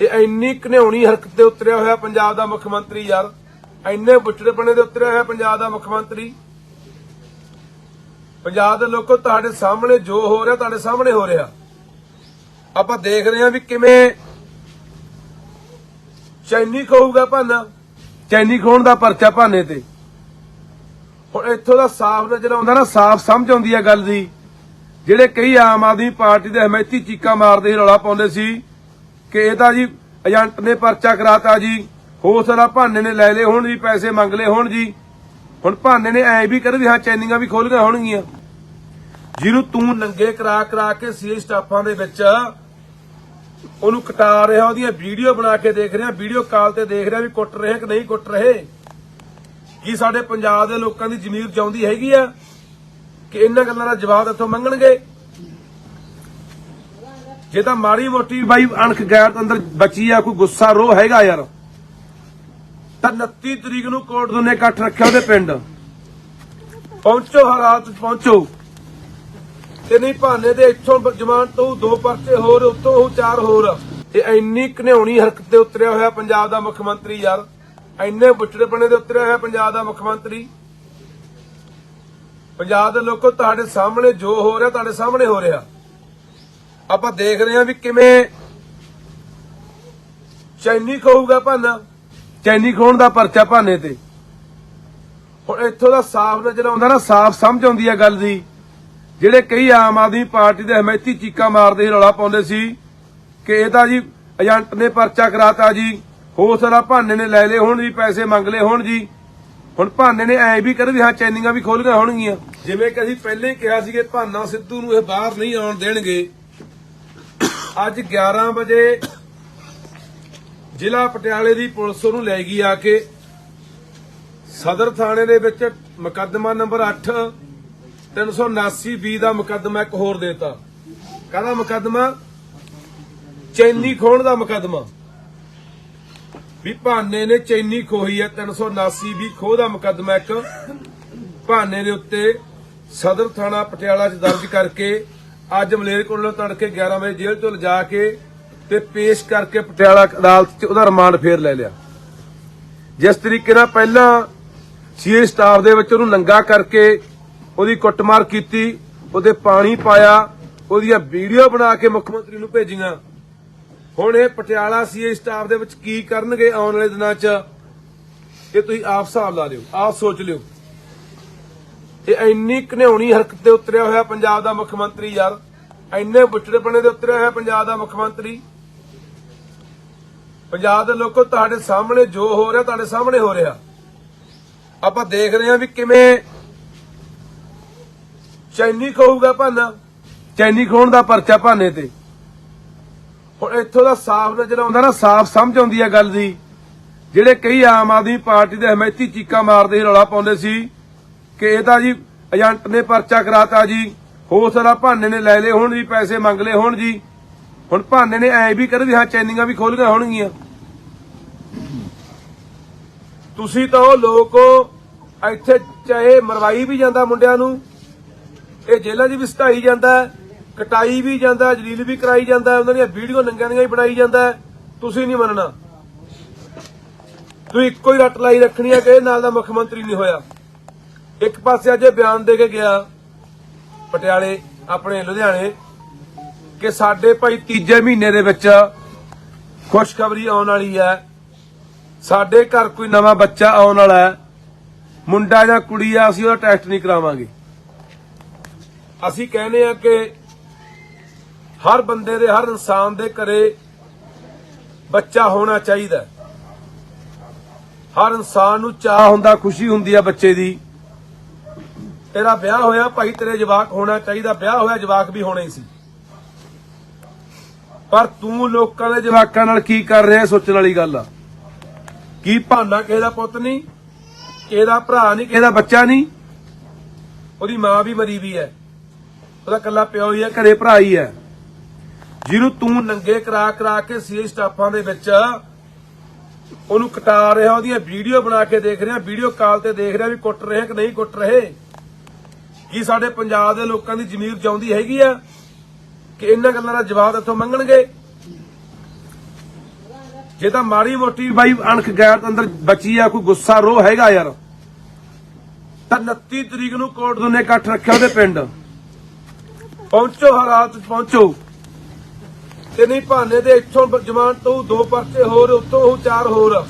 ਇਹ ਇੰਨੀ ਘਨਿਆਉਣੀ ਹਰਕਤ ਤੇ ਉਤਰਿਆ ਹੋਇਆ ਪੰਜਾਬ ਦਾ ਮੁੱਖ ਮੰਤਰੀ ਯਾਰ। ਇੰਨੇ ਬੁੱਚੜੇਪਣੇ ਦੇ ਉਤਰਿਆ ਹੋਇਆ ਪੰਜਾਬ ਦਾ ਮੁੱਖ ਮੰਤਰੀ। ਪੰਜਾਬ ਦੇ ਲੋਕੋ, ਤੁਹਾਡੇ ਸਾਹਮਣੇ ਜੋ ਹੋ ਰਿਹਾ, ਤੁਹਾਡੇ ਸਾਹਮਣੇ ਹੋ ਰਿਹਾ। ਆਪਾਂ ਦੇਖ ਰਹੇ ਹਾਂ ਵੀ ਕਿਵੇਂ ਚੈਨੀ ਖੋਊਗਾ ਭਾਨਾ। ਚੈਨੀ ਖੋਣ ਦਾ ਪਰਚਾ ਭਾਨੇ ਤੇ। ਹੁਣ ਇੱਥੋਂ ਦਾ ਸਾਫ਼ ਨਜ਼ਰ ਆਉਂਦਾ ਨਾ, ਸਾਫ਼ ਸਮਝ ਆਉਂਦੀ ਹੈ ਗੱਲ ਦੀ। ਜਿਹੜੇ ਕਈ ਆਮ ਆਦਮੀ ਪਾਰਟੀ ਦੇ ਹਮਾਇਤੀ ਚੀਕਾਂ ਮਾਰਦੇ ਸੀ, ਰੌਲਾ ਪਾਉਂਦੇ ਸੀ। ਕਿ ਇਹ ਤਾਂ ਜੀ ਏਜੰਟ ਨੇ ਪਰਚਾ ਕਰਾਤਾ ਜੀ ਹੋ ਸਕਦਾ ਭਾਨੇ ਨੇ ਲੈ ਲਏ ਹੋਣ ਜੀ, ਪੈਸੇ ਮੰਗ ਲਏ ਹੋਣ ਜੀ। ਹੁਣ ਭਾਨੇ ਨੇ ਐ ਵੀ ਕਰ ਵੀ ਹਾਂ ਚੈਨੀਆਂ ਵੀ ਖੋਲ ਗਈਆਂ ਹੋਣਗੀਆਂ। ਜਿਹਨੂੰ ਤੂੰ ਨੰਗੇ ਕਰਾ ਕਰਾ ਕੇ ਸੀਏ ਸਟਾਫਾਂ ਦੇ ਵਿੱਚ ਉਹਨੂੰ ਕਟਾ ਰਿਹਾ, ਉਹਦੀਆਂ ਵੀਡੀਓ ਬਣਾ ਕੇ ਦੇਖ ਰਿਹਾ, ਵੀਡੀਓ ਕਾਲ ਤੇ ਦੇਖ ਰਿਹਾ ਵੀ ਕੁੱਟ ਰਹੇ ਕਿ ਨਹੀਂ ਕੁੱਟ ਰਹੇ। ਕੀ ਸਾਡੇ ਪੰਜਾਬ ਦੇ ਲੋਕਾਂ ਦੀ ਜ਼ਮੀਰ ਜਾਉਂਦੀ ਹੈਗੀ ਆ? ਕਿ ਇਹਨਾਂ ਗੱਲਾਂ ਦਾ ਜਵਾਬ ਇੱਥੋਂ ਮੰਗਣਗੇ? ਜੇ ਤਾਂ ਮਾੜੀ ਮੋਟੀ ਬਾਈ ਅਣਖ ਗੈਰ ਅੰਦਰ ਬਚੀ ਆ, ਕੋਈ ਗੁੱਸਾ ਰੋ ਹੈਗਾ ਯਾਰ। ਤਾਂ 29 ਤਰੀਕ ਨੂੰ ਕੋਰਟ ਨੇ ਇਕੱਠ ਰੱਖਿਆ ਉਹਦੇ ਪਿੰਡ। ਪਹੁੰਚੋ ਹਾਲਾਤ, ਪਹੁੰਚੋ। ਤੇ ਨਹੀਂ ਭਾਨੇ ਦੇ ਇੱਥੋਂ ਜਮਾਨ ਤੋਂ ਦੋ ਪਰਚੇ ਹੋਰ, ਉੱਤੋਂ ਉਹ ਚਾਰ ਹੋਰ। ਇਹ ਇੰਨੀ ਘਨਿਆਉਣੀ ਹਰਕਤ ਤੇ ਉਤਰਿਆ ਹੋਇਆ ਪੰਜਾਬ ਦਾ ਮੁੱਖ ਮੰਤਰੀ ਯਾਰ। ਇੰਨੇ ਬੁੱਚੜੇਪਣੇ ਦੇ ਉਤਰਿਆ ਹੋਇਆ ਪੰਜਾਬ ਦਾ ਮੁੱਖ ਮੰਤਰੀ। ਪੰਜਾਬ ਦੇ ਲੋਕੋ, ਤੁਹਾਡੇ ਸਾਹਮਣੇ ਜੋ ਹੋ ਰਿਹਾ, ਤੁਹਾਡੇ ਸਾਹਮਣੇ ਹੋ ਰਿਹਾ। ਆਪਾਂ ਦੇਖ ਰਹੇ ਹਾਂ ਵੀ ਕਿਵੇਂ ਚੈਨੀ ਖੋਊਗਾ ਭਾਨਾ। ਚੈਨੀ ਖੋਣ ਦਾ ਪਰਚਾ ਭਾਨੇ ਤੇ। ਹੁਣ ਇੱਥੋਂ ਦਾ ਸਾਫ਼ ਨਜ਼ਰ ਆਉਂਦਾ ਨਾ, ਸਾਫ਼ ਸਮਝ ਆਉਂਦੀ ਹੈ ਗੱਲ ਦੀ। ਜਿਹੜੇ ਕਈ ਆਮ ਆਦਮੀ ਪਾਰਟੀ ਦੇ ਹਮਾਇਤੀ ਚੀਕਾਂ ਮਾਰਦੇ ਰੌਲਾ ਪਾਉਂਦੇ ਸੀ ਕਿ ਇਹ ਤਾਂ ਜੀ ਏਜੰਟ ਨੇ ਪਰਚਾ ਕਰਾਤਾ ਜੀ ਹੋ ਸਕਦਾ ਭਾਨੇ ਨੇ ਲੈ ਲਏ ਹੋਣ ਜੀ, ਪੈਸੇ ਮੰਗ ਲਏ ਹੋਣ ਜੀ। ਹੁਣ ਭਾਨੇ ਨੇ ਐ ਵੀ ਕਰ ਵੀ ਹਾਂ, ਚੈਨੀਆਂ ਵੀ ਖੋਲ ਹੋਣਗੀਆਂ। ਜਿਵੇਂ ਕਿ ਅਸੀਂ ਪਹਿਲੇ ਹੀ ਕਿਹਾ ਸੀ ਕਿ ਭਾਨਾ ਸਿੱਧੂ ਨੂੰ ਇਹ ਬਾਹਰ ਨਹੀਂ ਆਉਣ ਦੇਣਗੇ। ਅੱਜ 11 ਵਜੇ ਜ਼ਿਲ੍ਹਾ ਪਟਿਆਲੇ ਦੀ ਪੁਲਿਸ ਉਹਨੂੰ ਲੈ ਗਈ ਆ ਕੇ ਸਦਰ ਥਾਣੇ ਦੇ ਵਿੱਚ ਮੁਕੱਦਮਾ ਨੰਬਰ 8 379 ਬੀ ਦਾ ਮੁਕੱਦਮਾ ਇੱਕ ਹੋਰ ਦੇਤਾ। ਕਾਹਦਾ ਮੁਕੱਦਮਾ? ਚੈਨੀ ਖੋਣ ਦਾ ਮੁਕੱਦਮਾ। ਵੀ ਭਾਨੇ ਨੇ ਚੈਨੀ ਖੋਹੀ ਹੈ 379 ਵੀ ਖੋਹ ਦਾ ਮੁਕੱਦਮਾ ਇੱਕ। ਭਾਨੇ ਦੇ ਉੱਤੇ ਸਦਰ ਥਾਣਾ ਪਟਿਆਲਾ 'ਚ ਦਰਜ ਕਰਕੇ ਅੱਜ ਮਲੇਰਕੋਟਲਾ ਤੜਕੇ 11 ਵਜੇ ਜੇਲ੍ਹ ਤੋਂ ਲਿਜਾ ਕੇ ਤੇ ਪੇਸ਼ ਕਰਕੇ ਪਟਿਆਲਾ ਅਦਾਲਤ 'ਚ ਉਹਦਾ ਰਿਮਾਂਡ ਫੇਰ ਲੈ ਲਿਆ। ਜਿਸ ਤਰੀਕੇ ਨਾਲ ਪਹਿਲਾਂ ਸੀਏ ਸਟਾਫ ਦੇ ਵਿੱਚ ਉਹਨੂੰ ਨੰਗਾ ਕਰਕੇ ਉਹਦੀ ਕੁੱਟਮਾਰ ਕੀਤੀ, ਉਹਦੇ ਪਾਣੀ ਪਾਇਆ, ਉਹਦੀਆਂ ਵੀਡੀਓ ਬਣਾ ਕੇ ਮੁੱਖ ਮੰਤਰੀ ਨੂੰ ਭੇਜੀਆਂ। ਹੁਣ ਇਹ ਪਟਿਆਲਾ ਸੀਏ ਸਟਾਫ ਦੇ ਵਿੱਚ ਕੀ ਕਰਨਗੇ ਆਉਣ ਵਾਲੇ ਦਿਨਾਂ 'ਚ, ਇਹ ਤੁਸੀਂ ਆਪ ਹਿਸਾਬ ਲਾ ਲਿਓ, ਆਪ ਸੋਚ ਲਿਓ। ਇਹ ਇੰਨੀ ਘਨਿਆਉਣੀ ਹਰਕਤ ਤੇ ਉਤਰਿਆ ਹੋਇਆ ਪੰਜਾਬ ਦਾ ਮੁੱਖ ਮੰਤਰੀ ਯਾਰ, ਇੰਨੇ ਬੁੱਚੜੇਪਣੇ ਦੇ ਉਤਰਿਆ ਹੋਇਆ ਪੰਜਾਬ ਦਾ ਮੁੱਖ ਮੰਤਰੀ। ਪੰਜਾਬ ਦੇ ਲੋਕੋ, ਤੁਹਾਡੇ ਸਾਹਮਣੇ ਜੋ ਹੋ ਰਿਹਾ, ਤੁਹਾਡੇ ਸਾਹਮਣੇ ਹੋ ਰਿਹਾ। ਆਪਾਂ ਦੇਖ ਰਹੇ ਹਾਂ ਵੀ ਕਿਵੇਂ ਚੈਨੀ ਖੋਊਗਾ ਭਾਨਾ, ਚੈਨੀ ਖੋਣ ਦਾ ਪਰਚਾ ਭਾਨੇ ਤੇ। ਹੁਣ ਇੱਥੋਂ ਦਾ ਸਾਫ਼ ਨਜ਼ਰ ਆਉਂਦਾ ਨਾ, ਸਾਫ਼ ਸਮਝ ਆਉਂਦੀ ਹੈ ਗੱਲ ਦੀ। ਜਿਹੜੇ ਕਈ ਆਮ ਆਦਮੀ ਪਾਰਟੀ ਦੇ ਹਮਾਇਤੀ ਚੀਕਾਂ ਮਾਰਦੇ ਰੌਲਾ ਪਾਉਂਦੇ ਸੀ ਕਿ ਇਹ ਤਾਂ ਜੀ ਏਜੰਟ ਨੇ ਪਰਚਾ ਕਰਾਤਾ ਜੀ ਹੋ ਸਕਦਾ ਭਾਨੇ ਨੇ ਲੈ ਲਏ ਹੋਣ ਜੀ ਪੈਸੇ ਮੰਗ ਲਏ ਹੋਣ ਜੀ। ਹੁਣ ਭਾਨੇ ਨੇ ਐ ਵੀ ਕਰ ਵੀ ਹਾਂ ਚੈਨਿੰਗਾਂ ਵੀ ਖੋਲ ਗਈਆਂ ਹੋਣਗੀਆਂ ਤੁਸੀਂ ਤਾਂ ਉਹ ਲੋਕ ਇੱਥੇ ਚਾਹੇ ਮਰਵਾਈ ਵੀ ਜਾਂਦਾ ਮੁੰਡਿਆਂ ਨੂੰ ਇਹ ਜੇਲ੍ਹਾਂ 'ਚ ਵੀ ਸਟਾਈ ਜਾਂਦਾ ਕਟਾਈ ਵੀ ਜਾਂਦਾ ਜਲੀਲ ਵੀ ਕਰਾਈ ਜਾਂਦਾ ਹੈ, ਉਹਨਾਂ ਦੀਆਂ ਵੀਡੀਓ ਨੰਗਿਆਂ ਦੀਆਂ ਵੀ ਬਣਾਈ ਜਾਂਦਾ ਤੁਸੀਂ ਨਹੀਂ ਮੰਨਣਾ। ਤੁਸੀਂ ਇੱਕੋ ਹੀ ਰੱਟ ਲਾਈ ਰੱਖਣੀ ਹੈ ਕਿ ਨਾਲ ਦਾ ਮੁੱਖ ਮੰਤਰੀ ਨਹੀਂ ਹੋਇਆ। ਇੱਕ ਪਾਸੇ ਅੱਜ ਇਹ ਬਿਆਨ ਦੇ ਕੇ ਗਿਆ ਪਟਿਆਲੇ, ਆਪਣੇ ਲੁਧਿਆਣੇ, ਕਿ ਸਾਡੇ ਭਾਈ ਤੀਜੇ ਮਹੀਨੇ ਦੇ ਵਿੱਚ ਖੁਸ਼ਖਬਰੀ ਆਉਣ ਵਾਲੀ ਹੈ। ਸਾਡੇ ਘਰ ਕੋਈ ਨਵਾਂ ਬੱਚਾ ਆਉਣ ਵਾਲਾ ਹੈ। ਮੁੰਡਾ ਜਾਂ ਕੁੜੀ ਆ, ਅਸੀਂ ਉਹਦਾ ਟੈਸਟ ਨਹੀਂ ਕਰਾਵਾਂਗੇ। ਅਸੀਂ ਕਹਿੰਦੇ ਆ ਕਿ ਹਰ ਬੰਦੇ ਦੇ, ਹਰ ਇਨਸਾਨ ਦੇ ਘਰੇ ਬੱਚਾ ਹੋਣਾ ਚਾਹੀਦਾ ਹਰ ਇਨਸਾਨ ਨੂੰ ਚਾਹ ਹੁੰਦਾ, ਖੁਸ਼ੀ ਹੁੰਦੀ ਆ ਬੱਚੇ ਦੀ। ਤੇਰਾ ਵਿਆਹ ਹੋਇਆ, ਭਾਈ ਤੇਰੇ ਜਵਾਕ ਹੋਣਾ ਚਾਹੀਦਾ, ਵਿਆਹ ਹੋਇਆ ਜਵਾਕ ਵੀ ਹੋਣੇ ਸੀ। ਪਰ ਤੂੰ ਲੋਕਾਂ ਦੇ ਜਵਾਕਾਂ ਨਾਲ ਕੀ ਕਰ ਰਿਹਾ, ਸੋਚਣ ਵਾਲੀ ਗੱਲ ਆ। ਕੀ ਭਾਨਾ ਕਿਸੇ ਦਾ ਪੁੱਤ ਨਹੀਂ, ਕਿਸੇ ਦਾ ਭਰਾ ਨਹੀਂ, ਕਿਸੇ ਦਾ ਬੱਚਾ ਨਹੀਂ? ਉਹਦੀ ਮਾਂ ਵੀ ਮਰੀ ਵੀ ਹੈ। ਉਹਦਾ ਕੱਲਾ ਪਿਓ ਹੀ ਹੈ, ਘਰੇ ਭਰਾ ਹੀ ਹੈ। ਜਿਹਨੂੰ ਤੂੰ ਨੰਗੇ ਕਰਾ ਕਰਾ ਕੇ ਸੀਏ ਸਟਾਫਾਂ ਦੇ ਵਿੱਚ, ਉਹਨੂੰ ਕਟਾ ਰਿਹਾ, ਉਹਦੀਆਂ ਵੀਡੀਓ ਬਣਾ ਕੇ ਦੇਖ ਰਿਹਾ, ਵੀਡੀਓ ਕਾਲ ਤੇ ਦੇਖ ਰਿਹਾ ਵੀ ਕੁੱਟ ਰਿਹਾ ਕਿ ਨਹੀਂ ਕੁੱਟ ਰਹੇ। ਕੀ ਸਾਡੇ ਪੰਜਾਬ ਦੇ ਲੋਕਾਂ ਦੀ ਜ਼ਮੀਰ ਜਾਉਂਦੀ ਹੈਗੀ ਆ? ਕਿ ਇਹਨਾਂ ਗੱਲਾਂ ਦਾ ਜਵਾਬ ਇੱਥੋਂ ਮੰਗਣਗੇ? ਜੇ ਤਾਂ ਮਾੜੀ ਮੋਟੀ ਬਾਈ ਅਣਖ ਗੈਰ ਅੰਦਰ ਬਚੀ ਆ, ਕੋਈ ਗੁੱਸਾ ਰੋਹ ਹੈਗਾ ਯਾਰ। ਤਾਂ 29 ਤਰੀਕ ਨੂੰ ਕੋਰਟ ਦੋਨੇ ਇਕੱਠ ਰੱਖਿਆ ਉਹਦੇ ਪਿੰਡ। ਪਹੁੰਚੋ ਹਾਲਾਤ, ਪਹੁੰਚੋ। ਤੇ ਨਹੀਂ ਭਾਨੇ ਦੇ ਇੱਥੋਂ ਜਵਾਨ ਤੋਂ ਦੋ ਪਰਚੇ ਹੋਰ ਉੱਤੋਂ ਚਾਰ ਹੋਰ।